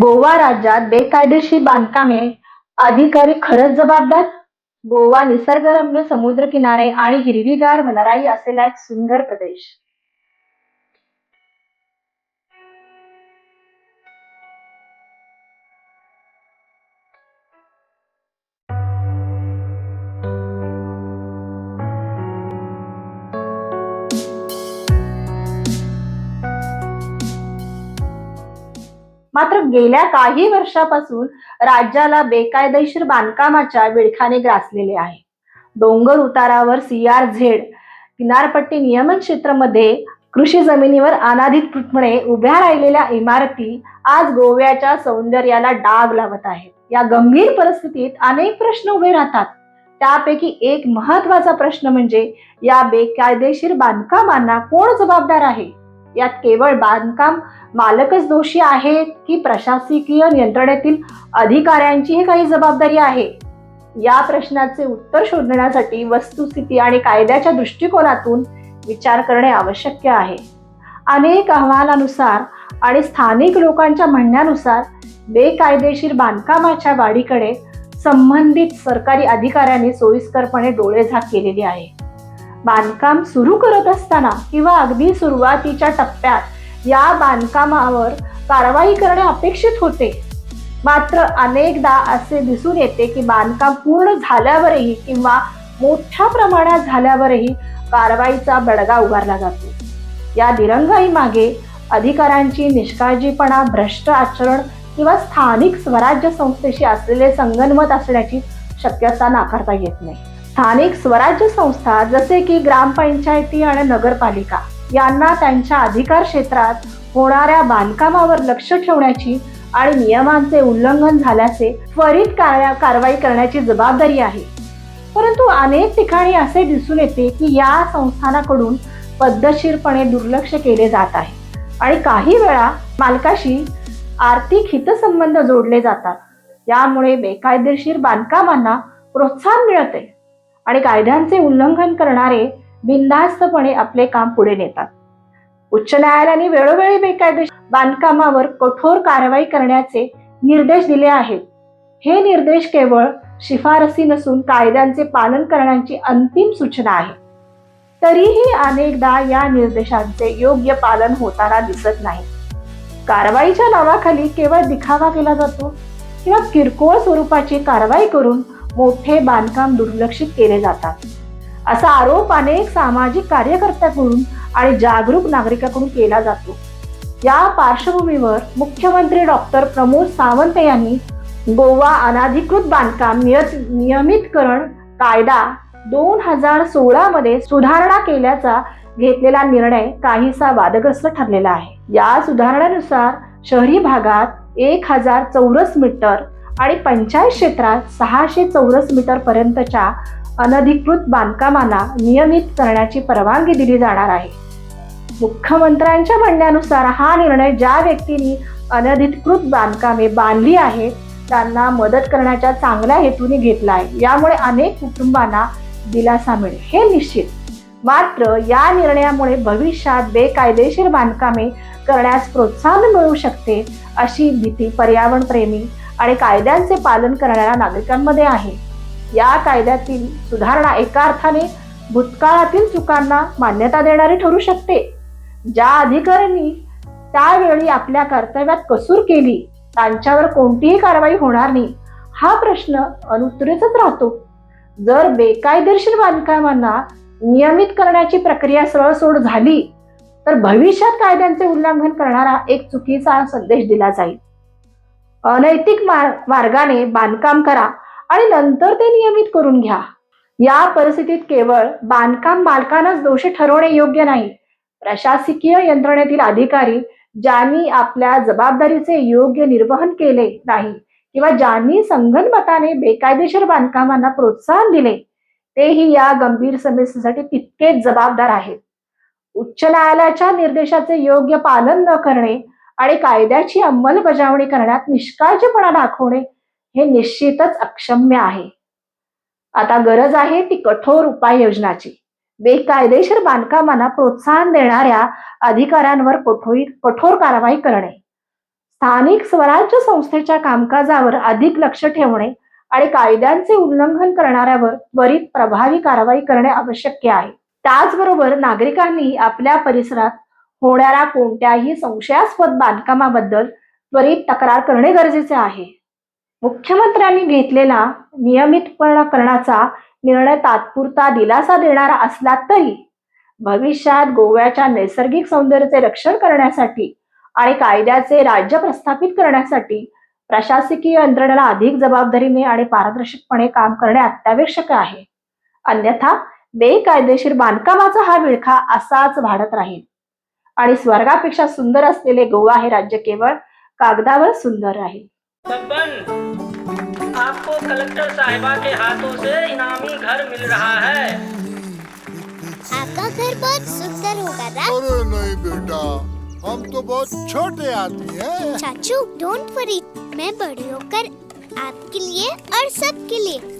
गोवा राज्यात बेकायदेशीर बांधकामे अधिकारी खरंच जबाबदार? गोवा निसर्गरम्य समुद्रकिनारे आणि हिरवीगार वनराई असलेला एक सुंदर प्रदेश. मात्र गेल्या काही वर्षापासून राज्याला बेकायदेशीर बांधकामाच्या विळखाने ग्रासलेले आहे. डोंगर उतारावर सीआर झेड किनारपट्टी नियमन क्षेत्रामध्ये कृषी जमिनीवर अनाधिकृतपणे उभ्या राहिलेल्या इमारती आज गोव्याच्या सौंदर्याला डाग लावत आहेत. या गंभीर परिस्थितीत अनेक प्रश्न उभे राहतात. त्यापैकी एक महत्त्वाचा प्रश्न म्हणजे या बेकायदेशीर बांधकामांना कोण जबाबदार आहे? यात केवळ बांधकाम मालकच दोषी आहेत की प्रशासकीय यंत्रणेतील अधिकाऱ्यांचीही काही जबाबदारी आहे? या प्रश्नाचे उत्तर शोधण्यासाठी वस्तुस्थिती आणि कायद्याच्या दृष्टिकोनातून विचार करणे आवश्यक आहे. अनेक अहवालानुसार आणि स्थानिक लोकांच्या म्हणण्यानुसार बेकायदेशीर बांधकामाच्या वाढीकडे संबंधित सरकारी अधिकाऱ्यांनी सोयीस्करपणे डोळेझाक केलेली आहे. बांधकाम सुरू करत असताना किंवा अगदी सुरुवातीच्या टप्प्यात या बांधकामावर कारवाई करणे अपेक्षित होते. मात्र अनेकदा असे दिसून येते की बांधकाम पूर्ण झाल्यावरही किंवा मोठ्या प्रमाणात झाल्यावरही कारवाईचा बडगा उगारला जातो. या दिरंगाई मागे अधिकाऱ्यांची निष्काळजीपणा भ्रष्ट आचरण किंवा स्थानिक स्वराज्य संस्थेशी असलेले संगनमत असण्याची शक्यता नाकारता येत नाही. स्थानिक स्वराज्य संस्था जसे की ग्रामपंचायती आणि नगरपालिका यांना त्यांच्या अधिकार क्षेत्रात होणाऱ्या बांधकामावर लक्ष ठेवण्याची आणि नियमांचे उल्लंघन झाल्याचे त्वरित कारवाई करण्याची जबाबदारी आहे. परंतु अनेक ठिकाणी असे दिसून येते की या संस्थानाकडून पद्धतशीरपणे दुर्लक्ष केले जात आहे आणि काही वेळा मालकाशी आर्थिक हितसंबंध जोडले जातात. यामुळे बेकायदेशीर बांधकामांना प्रोत्साहन मिळते. आणि कायद्यांचे उल्लंघन करणारे बिनधास्तपणे आपले काम पुढे नेतात. उच्च न्यायालयाने वेळोवेळी बेकायदेशीर बांधकामावर कठोर कारवाई करण्याचे निर्देश दिले आहेत. हे निर्देश केवळ शिफारसी नसून कायद्यांचे पालन करण्याची अंतिम सूचना आहे. तरीही अनेकदा या निर्देशांचे योग्य पालन होताना दिसत नाही. कारवाईच्या नावाखाली केवळ दिखावा केला जातो किंवा किरकोळ स्वरूपाची कारवाई करून मोठे बांधकाम दुर्लक्षित केले जातात. असा आरोप अनेक सामाजिक कार्यकर्त्याकडून आणि जागरूक नागरिकांकडून केला जातो. या पार्श्वभूमीवर मुख्यमंत्री डॉक्टर प्रमोद सावंत यांनी गोवा अनाधिकृत बांधकाम नियत नियमितकरण कायदा दोन हजार सोळा मध्ये सुधारणा केल्याचा घेतलेला निर्णय काहीसा वादग्रस्त ठरलेला आहे. या सुधारणानुसार शहरी भागात एक हजार चौरस मीटर आणि पंचायत क्षेत्रात सहाशे चौरस मीटर पर्यंतच्या अनधिकृत बांधकामांना नियमित करण्याची परवानगी दिली जाणार आहे. मुख्यमंत्र्यांच्या म्हणण्यानुसार हा निर्णय ज्या व्यक्तींनी अनधिकृत बांधकामे बांधली आहेत त्यांना मदत करण्याच्या चांगल्या हेतूने घेतला आहे. यामुळे अनेक कुटुंबांना दिलासा मिळेल. हे निश्चित. मात्र या निर्णयामुळे भविष्यात बेकायदेशीर बांधकामे करण्यास प्रोत्साहन मिळू शकते अशी भीती पर्यावरण प्रेमी आणि कायद्यांचे पालन करणाऱ्या नागरिकांमध्ये आहे. या कायद्यातील सुधारणा एका अर्थाने भूतकाळातील चुकांना मान्यता देणारी ठरू शकते. ज्या अधिकाऱ्यांनी त्यावेळी आपल्या कर्तव्यात कसूर केली त्यांच्यावर कोणतीही कारवाई होणार नाही हा प्रश्न अनुत्तरितच राहतो. जर बेकायदेशीर बांधकामांना नियमित करण्याची प्रक्रिया सरळसोड झाली तर भविष्यात कायद्यांचे उल्लंघन करणारा एक चुकीचा संदेश दिला जाईल. अनैतिक मार्गाने बांधकाम करा आणि नंतर ते नियमित करून घ्या. या परिस्थितीत केवळ बांधकाम मालकांनाच दोषी ठरवणे योग्य नाही. प्रशासकीय यंत्रणेतील अधिकारी ज्यांनी आपल्या जबाबदारीचे योग्य निर्वहन केले नाही किंवा ज्यांनी संगनमताने बेकायदेशीर बांधकामांना प्रोत्साहन दिले तेही या गंभीर समस्येसाठी तितकेच जबाबदार आहेत. उच्च न्यायालयाच्या निर्देशाचे योग्य पालन न करणे आणि कायद्याची अंमलबजावणी करण्यात निष्काळजीपणा दाखवणे हे निश्चितच अक्षम्य आहे. आता गरज आहे ती कठोर उपाययोजनाची. बेकायदेशीर बांधकामांना प्रोत्साहन देणाऱ्या अधिकाऱ्यांवर कठोर कठोर कारवाई करणे. स्थानिक स्वराज्य संस्थेच्या कामकाजावर अधिक लक्ष ठेवणे आणि कायद्यांचे उल्लंघन करणाऱ्यावर त्वरित प्रभावी कारवाई करणे आवश्यक आहे. त्याचबरोबर नागरिकांनी आपल्या परिसरात होणाऱ्या कोणत्याही संशयास्पद बांधकामाबद्दल त्वरित तक्रार करणे गरजेचे आहे. मुख्यमंत्र्यांनी घेतलेला नियमितकरणाचा निर्णय तात्पुरता दिलासा देणारा असला तरी भविष्यात गोव्याच्या नैसर्गिक सौंदर्याचे रक्षण करण्यासाठी आणि कायद्याचे राज्य प्रस्थापित करण्यासाठी प्रशासकीय यंत्रणेला अधिक जबाबदारीने आणि पारदर्शकपणे काम करणे अत्यावश्यक आहे. अन्यथा बेकायदेशीर बांधकामाचा हा विळखा असाच वाढत राहील. आणि स्वर्गापेक्षा सुंदर असलेले गोवा हे राज्य केवळ कागदावर सुंदर बब्बन आपको कलेक्टर साहिबा के हाथों से इनामी घर मिल रहा है। आपका घर बहुत सुंदर होगा ना? अरे नहीं बेटा हम तो बहुत छोटे आदमी हैं। चाचू डोंट वरी मैं बड़ी होकर आपके लिए और सबके लिए